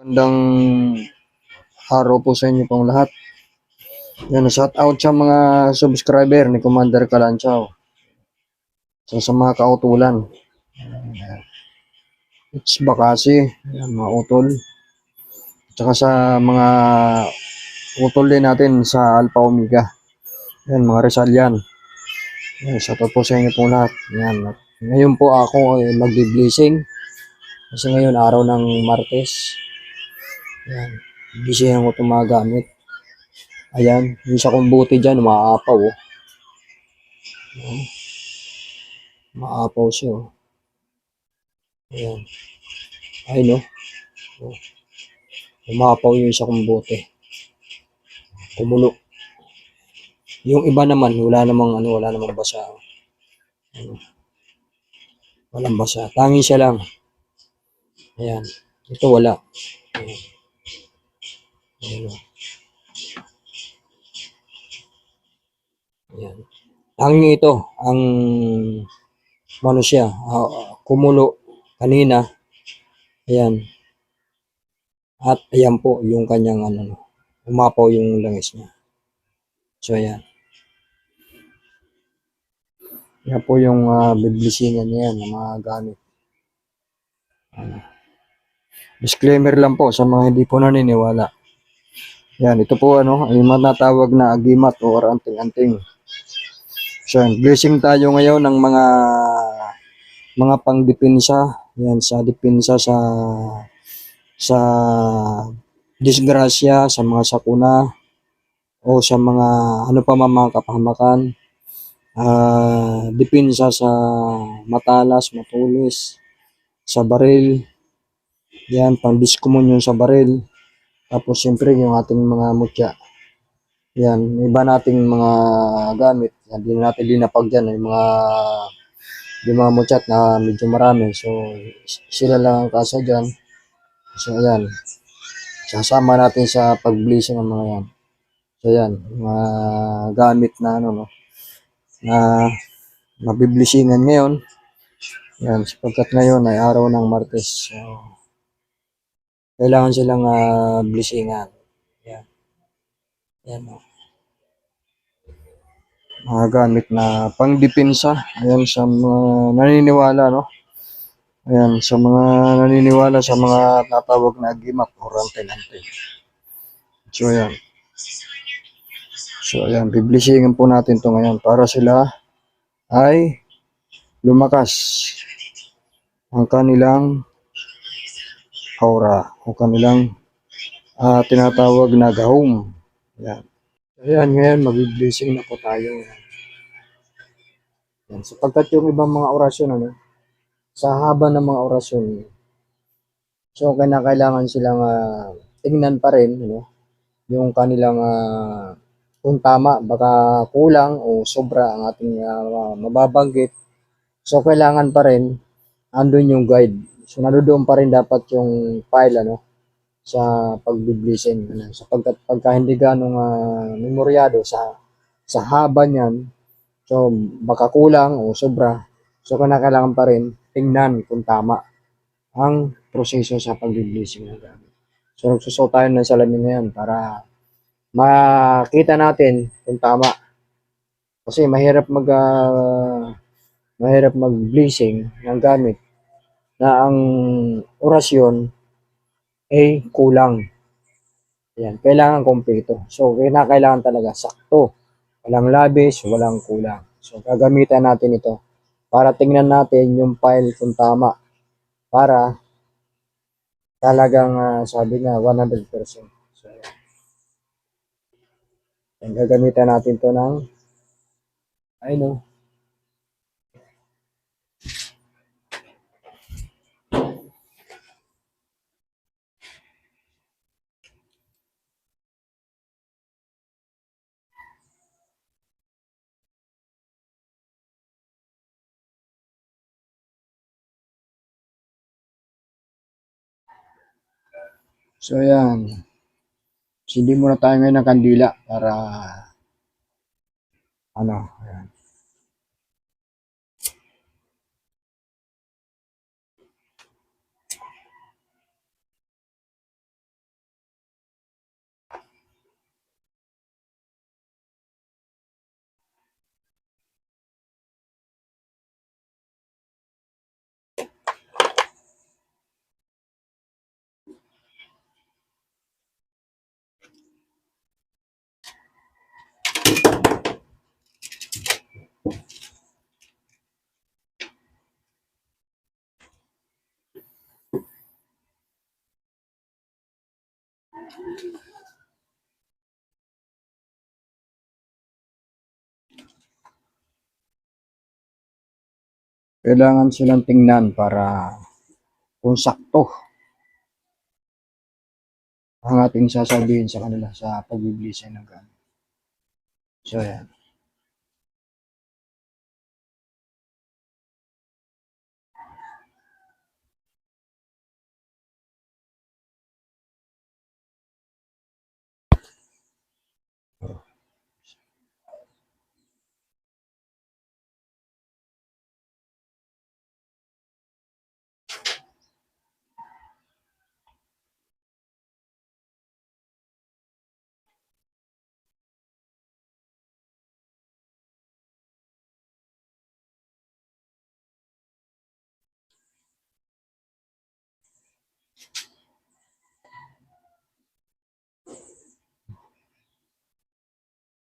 Magandang araw po sa inyo pong lahat. Yan, shout out sa mga subscriber ni Commander Kalanchaw. So, sa mga kautulan. It's Bakasi, yan, mga utol. Tsaka sa mga utol din natin sa Alpha Omega. Yan, mga Rizal yan. Yan, shout out po sa inyo pong lahat. Yan. Ngayon po ako ay magbi-blessing. Kasi ngayon araw ng Martes. Yan. Busy ako ito mga gamit. Ayan. Yung isa kong buti dyan, maaapaw. Oh. Ayan. Maapaw siya. Oh. Ayan. Ay no. Oh. Umapaw yung isa kong buti. Kumulo. Yung iba naman, wala namang ano, wala namang basa. oh. Ano. Walang basa. Tanging siya lang. Ayan. Ito wala. Ayan. Ayan. Ayan. Tanging ito, ang ano ah, kumulo kanina. Ayan. At ayan po yung kanyang ano, no, umapaw yung langis niya. So ayan. Yan po yung uh, biblisingan niya yan, mga gamit. Ano. Disclaimer lang po sa mga hindi po naniniwala. Yan, ito po ano, ay matatawag na agimat o anting-anting. So, blessing tayo ngayon ng mga mga pangdepensa. Yan, sa depensa sa sa disgrasya, sa mga sakuna, o sa mga ano pa mga kapahamakan. Ah, depensa sa matalas, matulis, sa baril. Yan, pang discommon yung sa baril. Tapos siyempre yung ating mga mutya. Yan, iba nating mga gamit. Yan, di natin linapag dyan. Yung mga yung mga mutyat na medyo marami. So, sila lang ang kasa dyan. So, ayan. Sasama natin sa pag-blessing ng mga yan. So, ayan. Mga gamit na ano, no? Na mabiblisingan ngayon. Yan, sapagkat ngayon ay araw ng Martes. So, kailangan silang uh, blessingan. Yan. Yan o. Mga gamit na pangdepensa. Ayan sa mga naniniwala, no? Ayan, sa mga naniniwala sa mga tatawag na agimat o rante-rante. So, ayan. So, ayan. Biblisingin po natin to ngayon para sila ay lumakas ang kanilang aura o kanilang ah, tinatawag na gahom. Yan. Ayan, ngayon mabiblessing na po tayo. Yan. Sapagkat yung ibang mga orasyon, ano, sa haba ng mga orasyon, so kailangan silang ah, tingnan pa rin, ano, yung kanilang ah, kung tama, baka kulang o sobra ang ating ah, mababanggit. So, kailangan pa rin andun yung guide. So, nandoon pa rin dapat yung file, ano, sa pagbiblisin. Ano, sapagkat pagka hindi ganong uh, memoryado sa sa haba niyan, so baka kulang o sobra. So, kailangan pa rin tingnan kung tama ang proseso sa pagbiblisin ng gamit. So, nagsusot tayo ng salamin ngayon para makita natin kung tama. Kasi mahirap mag ah, mahirap mag-blessing ng gamit na ang orasyon ay kulang. Yan, kailangan kompleto. So, kailangan talaga sakto. Walang labis, walang kulang. So, gagamitan natin ito para tingnan natin yung file kung tama. Para talagang ah, sabi nga 100%. So, yan. Yan, gagamitan natin to ng I know. So, yan. Sindi muna tayo ngayon ng kandila para ano, ayan. Kailangan silang tingnan para kung sakto ang ating sasabihin sa kanila sa pagbiblisay ng gamit. So, yan.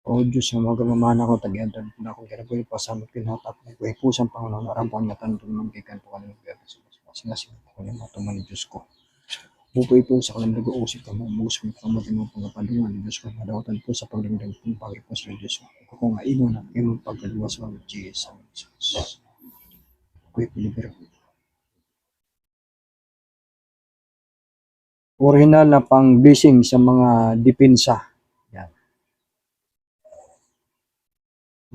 O Diyos, ang mga gamamana ko, tagyantan po na akong kinabuhi, pasamot kinatap, nagbuhay po sa Panginoon, arampuan niya tanong ng gikan po kanil gabi sa mas sinasing po kanil matuman ni Diyos ko. Bubuhay po sa kanil nag-uusip ka mo, ubus ko ka mo mo pagkapadungan ni Diyos ko, madawatan po sa pagdagdag po pagi po sa Diyos ko. Ako ko nga imo na, imo pagkaluwas sa mga Jesus. Ako'y pilibiro. Original na pang blessing sa mga depensa. Yan.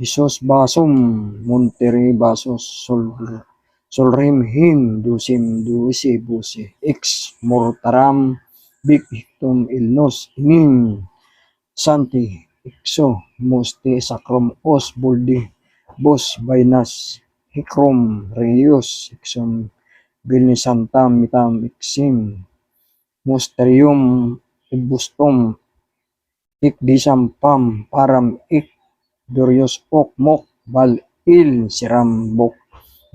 Isos basum Monterrey basos sol solrim him dusim duisi busi. Ex mortaram big hictum ilnos inim. Santi ikso moste sacrum os buldi. Bos vainas hikrom reus iksum. Bilni santam mitam iksim. Mosterium ibustum. Ik disam pam param ik Dorios ok mok bal il siram bok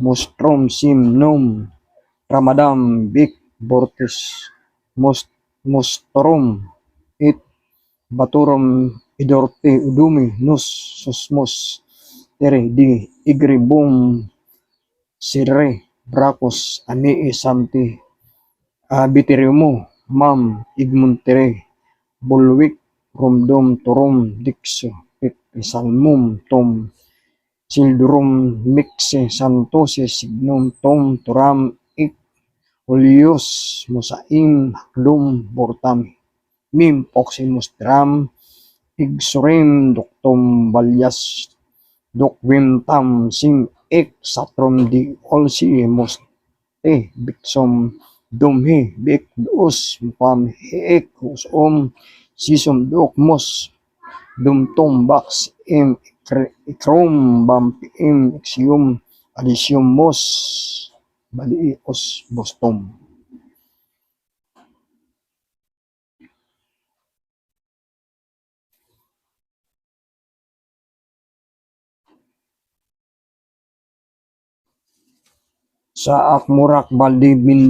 mostrom sim nom ramadam bik bortis most mostrom it baturom idorte udumi nus susmos tere di igribum sire brakos ani santi abiteriumo mam igmuntere bulwik rumdom turum dikso pik salmum tom sildurum mixe santose signum tom turam ik ulios musaim haklum bortam. Mim oximus tram igsurim doktom balyas dokwim tam sim ek satrom di olsi mus te biksom dumhi bik pam heek usom sisom dok mos dumtom box im ikre- ikrom bam im ixium alisium mos bali os bostom sa akmurak baldi min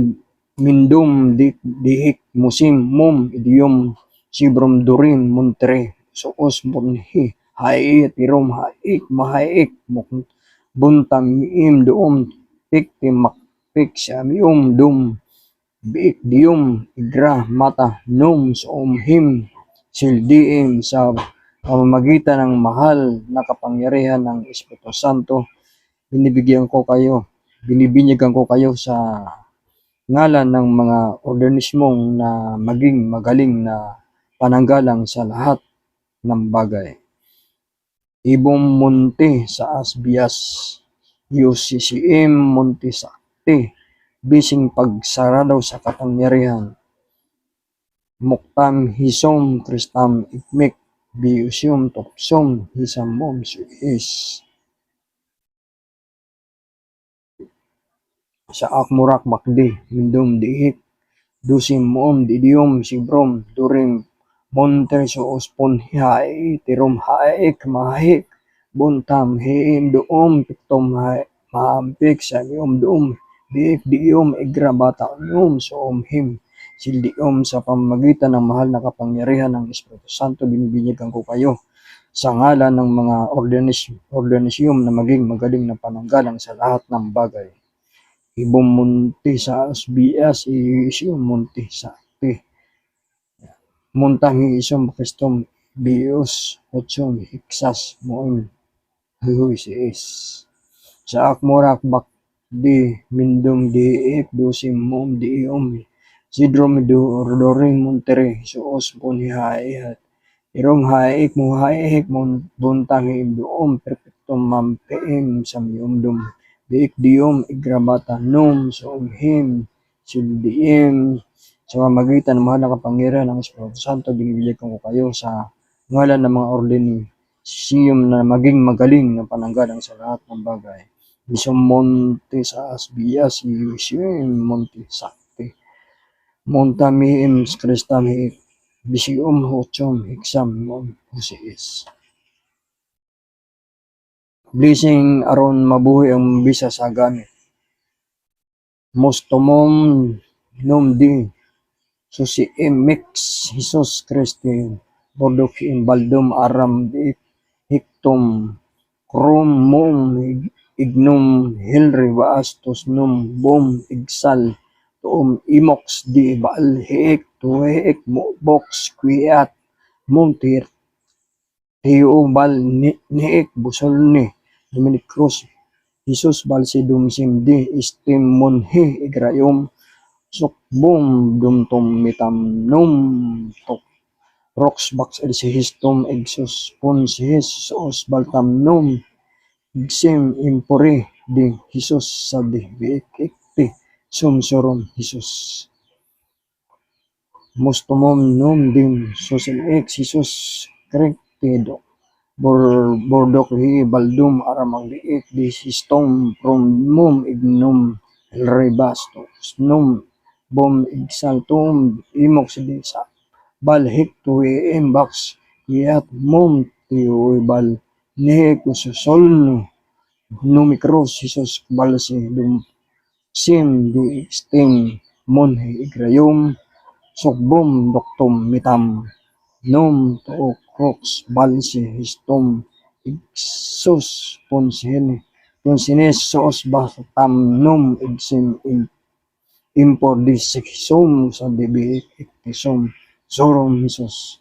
mindum di dihik musim mum idiom sibrom durin muntre soos bunhi hai tirom haik mahaik muk buntam im doom tik timak pik samium dum biik dium igra mata num soom him sildiim sa pamamagitan ng mahal na kapangyarihan ng Espiritu Santo. Binibigyan ko kayo binibinyagan ko kayo sa ngalan ng mga organismong na maging magaling na pananggalang sa lahat ng bagay. Ibong Monte sa Asbias, UCCM Monte Sakti, bising pagsara daw sa kapangyarihan. Muktam hisom kristam ikmik, biusyum topsom hisam mom is. sa akmurak bakdi, mindum diik, dusim moom didium sibrom, durim monter so ospon hai, tirum haik mahik, buntam hiim doom, piktom hai, mahampik sa nium doom, biik dium igra bata nium so him, sildium sa pamamagitan ng mahal na kapangyarihan ng Espiritu Santo, binibinyagan ko kayo. Sa ngalan ng mga organisyon na maging magaling na pananggalang sa lahat ng bagay. Ibong munti sa SBS, iisyo munti sa ti. Muntang isum Kristum bius otsom iksas moon huis is. Sa akmorak bak di mindum di ik dusim mom di iom sidrom du ordoring muntere suos pun hihaet. Irong haik mo haik mon buntang imduom perpektum mampeim samyumdum biik diom igrabata num him sildiim sa mamagitan ng mahal na kapangyarihan ng Espiritu Santo binibigay ko kayo sa ngalan ng mga ordini siyom na maging magaling na pananggalang sa lahat ng bagay. Isang monte sa asbiya si Siyom monte sakti. Monta miim Krista mi bisium hochom hiksam mon husis. Blessing aron mabuhi ang bisa sa gamit. Mostomom nom di susi mix Jesus Christi bordok in baldum aram di hiktom krom mom ignum hilri waastos num bom igsal tuom imox di baal tuwek mo box kwiat mom tir tiyo bal ni niik busol ni Dominic Cruz Jesus bal si dumsim di istim monhi igrayom sukbom dumtom mitam num tok rocks box el si histom exos pon si Jesus baltam num. Igsim impuri di Jesus sa di biikikti sumsurom Jesus mustumom num dim susim ex Jesus krektido bor bordok hi baldum aramang liik di sistom from mum ignum rebasto num bom igsaltum imok di sa balhik tu imbaks iat mum tiyo bal nihik ususol no numikros Jesus balsi dum sim di sting monhe igrayom sokbom doktom mitam nom to crocs balsi histom igsus ponsine ponsines sos batam nom igsim im impor di siksom sa dibi iktisom sorom Jesus.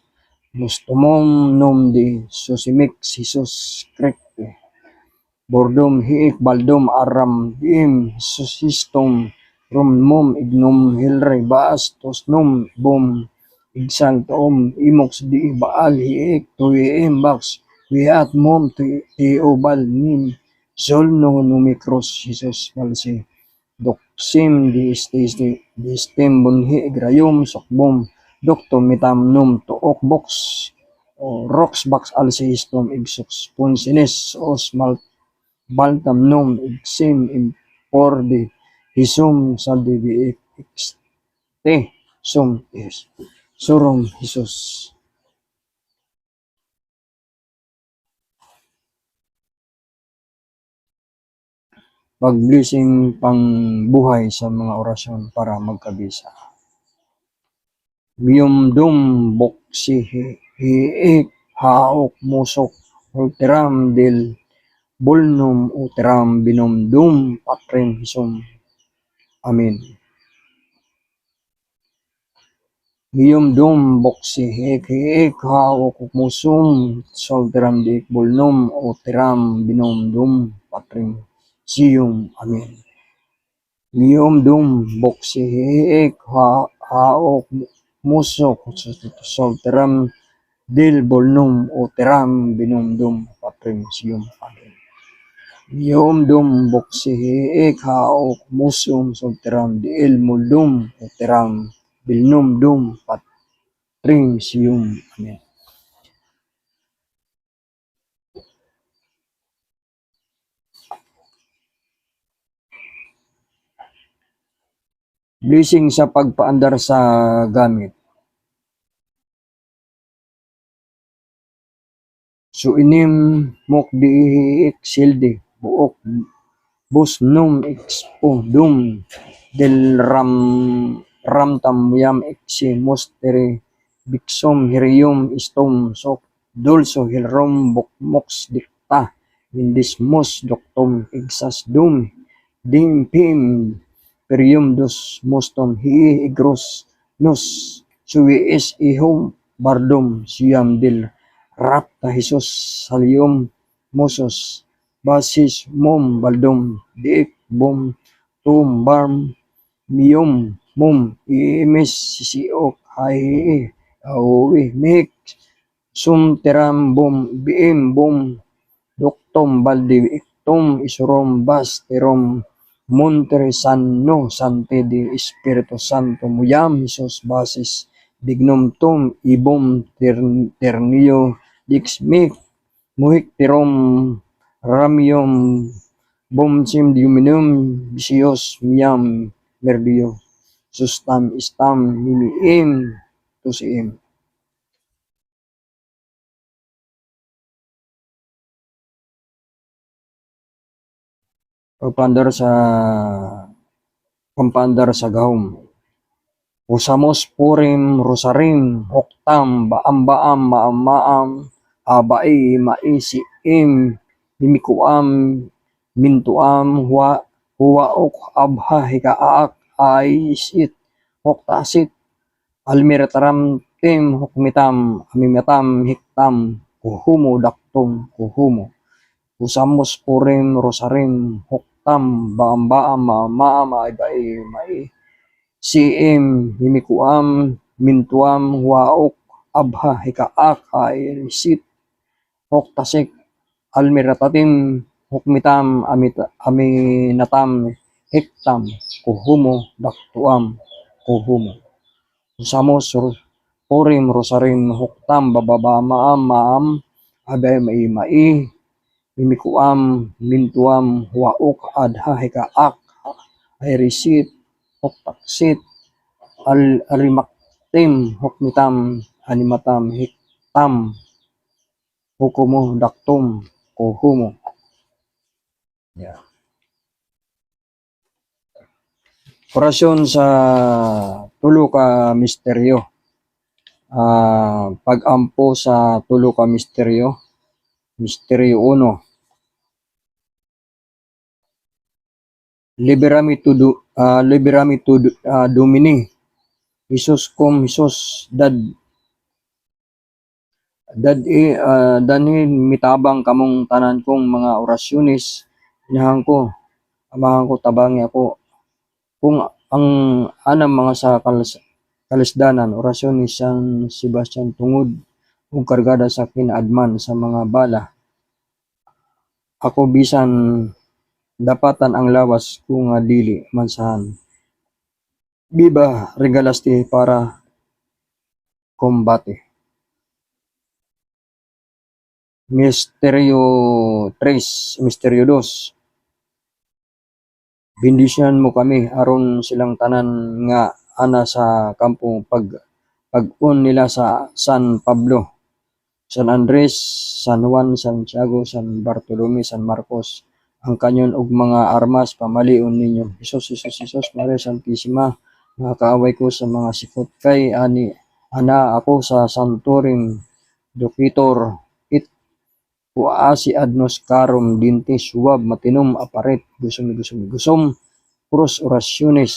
Mustumom nom di susimik Jesus krekte bordom hiik baldom aram im susistom rom mom ignum hilre baas tos nom bom igsan tom imox di baal hiik tuwi imbaks wiat mom ti obal nim. Sol no numikros Jesus balsi doksim di stis di di stem bunhi igrayom sokbom doktom mitam num tuok box o rocks box alsistom igsox punsines os mal baltam num igsim impor di hisum saldibi te sum is surom Jesus pag-blessing pang buhay sa mga orasyon para magkabisa. Biyumdum boksi hiik haok musok ultiram del bulnum uteram binumdum patrim hisum. Amin. Biyumdum boksi hiik haok musum solteram dik bulnum uteram binumdum patrim siyum. Amin. Biyumdum boksi hiik ha haok musok solteram dil bolnum uteram binumdum patrim siyum. Amin. Biyumdum boksi hiik haok musum solteram dil muldum uteram bilnumdum patrim siyum. Amin. Blessing sa pagpaandar sa gamit. So inim mok di sildi buok bus num expo dum del ram ram tam yam eksi mosteri biksom hirium istom sok dulso hilrom bok mox dikta windis mos doktom igsas dum ding pim perium dos mostom hi igros nos suwi is ihom bardom siyam del rapta Jesus salium mosos basis mom baldom diik bom tum barm miyom mom iimis sisiok hai awi mik sum teram bom biim bom doktom baldi iktom isurom bas terom montere sanno sante di Espiritu Santo muyam Jesus basis bignum tum ter, ternio dixmik muhik terom ramium bom sim diuminum bisios miyam merdio sustam istam mimiim tusiim Pagpandar sa pampandar sa gahom. Usamos purim rosarim hoktam baam baam maam maam abai maisiim mimikuam mintuam huwa huwaok abha hikaak aisit hoktasit almirataram tim hukmitam amimatam hiktam kuhumo daktom kuhumo usamos purim rosarim hoktam baam baam maam maam aibai mai siim himikuam mintuam huwaok abha hikaak aisit hoktasik almiratatim hukmitam amit aminatam hiktam kuhumo daktuam kuhumo. Usamos purim rosarim huktam bababa maam maam abay mai mai mimikuam mintuam huwaok adha hikaak ay risit huktaksit al arimaktim hukmitam animatam hiktam hukumo daktum kuhumo yeah. Orasyon sa tulo ka misteryo. Ah, pag-ampo sa tulo ka misteryo. Misteryo 1. Liberami tu du, ah, liberami tu du- ah, Domini. Jesus cum Jesus dad dad i ah, danhin mitabang kamong tanan kong mga orasyonis inahan ko amahan ko tabangi ako. Kung ang anam mga sa kalas, kalisdanan orasyon ni Sebastian tungod ug kargada sa kinaadman sa mga bala. Ako bisan dapatan ang lawas kung nga dili mansahan. Viva regalasti para kombate. Misteryo 3, Misteryo 2 Bendisyon mo kami aron silang tanan nga ana sa kampo pag pag-un nila sa San Pablo, San Andres, San Juan, Santiago, San Bartolome, San Marcos, ang kanyon og mga armas pamalion ninyo. Isos, Isos, Isos, Maria Santisima, mga kaaway ko sa mga sifot kay ani ana ako sa Santoring Dokitor it Kuasi adnos karom dintis suwab matinom aparet gusom gusom gusom puros orasyones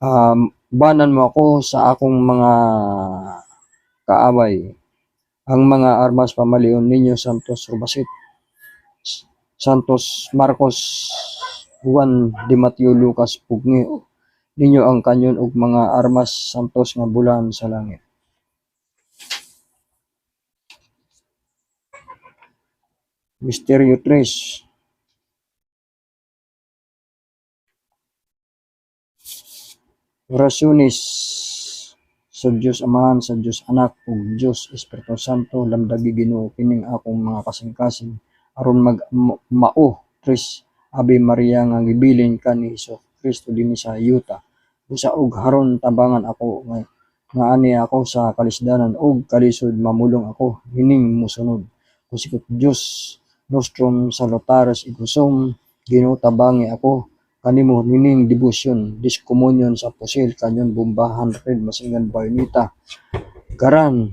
um, banan mo ako sa akong mga kaaway. Ang mga armas pamalion ninyo Santos Rubasit Santos Marcos Juan Di Mateo Lucas Pugni ninyo ang kanyon og mga armas santos nga bulan sa langit. Misteryo 3 Orasyones sa Diyos Amahan, sa Diyos Anak, ug Diyos Espiritu Santo, lamdagi Ginoo kining akong mga kasing-kasing aron mag ma- mao tres Ave Maria nga gibilin ka ni Hesus Kristo dinhi sa yuta. Usa og haron tabangan ako. Nga nga ani ako sa kalisdanan ug kalisod mamulong ako. Hining musunod. Kusikot Diyos nostrum salutaris igusum Ginoo tabangi ako. Kanimo nining debosyon diskomunyon sa pusil kanyon bombahan red masingan bayonita garan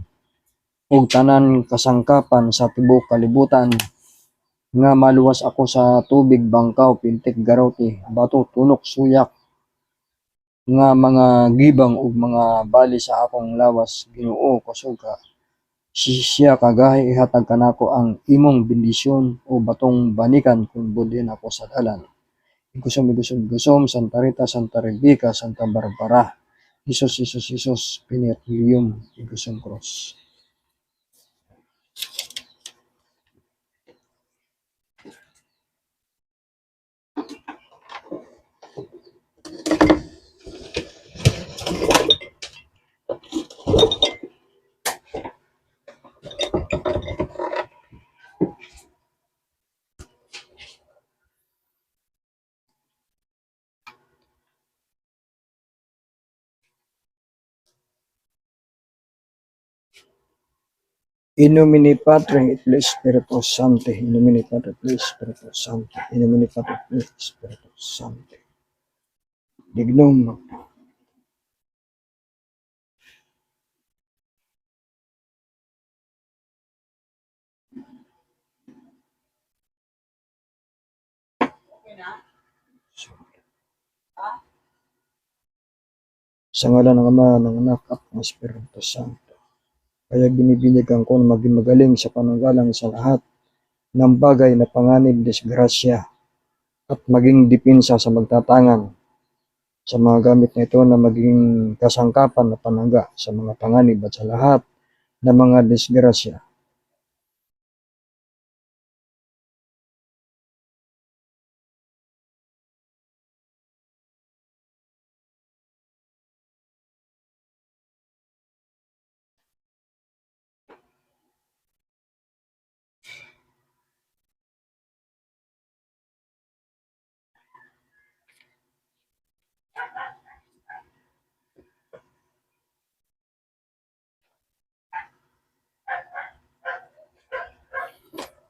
ug tanan kasangkapan sa tibuok kalibutan nga maluwas ako sa tubig bangkaw pintik garote bato tunok suyak nga mga gibang ug mga bali sa akong lawas Ginoo kusog ka si- siya kagahi ihatag kanako ang imong bendisyon o batong banikan kung budin ako sa dalan Igusom, igusom, igusom, Santa Rita, Santa Rebecca, Santa Barbara. Isos, Isos, Isos, Pinatilium, Igusom Cross. In nomine Patri et Spiritus Sancti. In nomine Patri et Spiritus Sancti. In nomine Patri et Filii Spiritus Sancti. Dignum. Sa ngalan ng Ama, ng Anak, at ng Espiritu Santo. Kaya binibinyagan ko na maging magaling sa pananggalang sa lahat ng bagay na panganib disgrasya at maging dipinsa sa magtatangan sa mga gamit na ito na maging kasangkapan na panangga sa mga panganib at sa lahat ng mga disgrasya.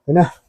Yun na.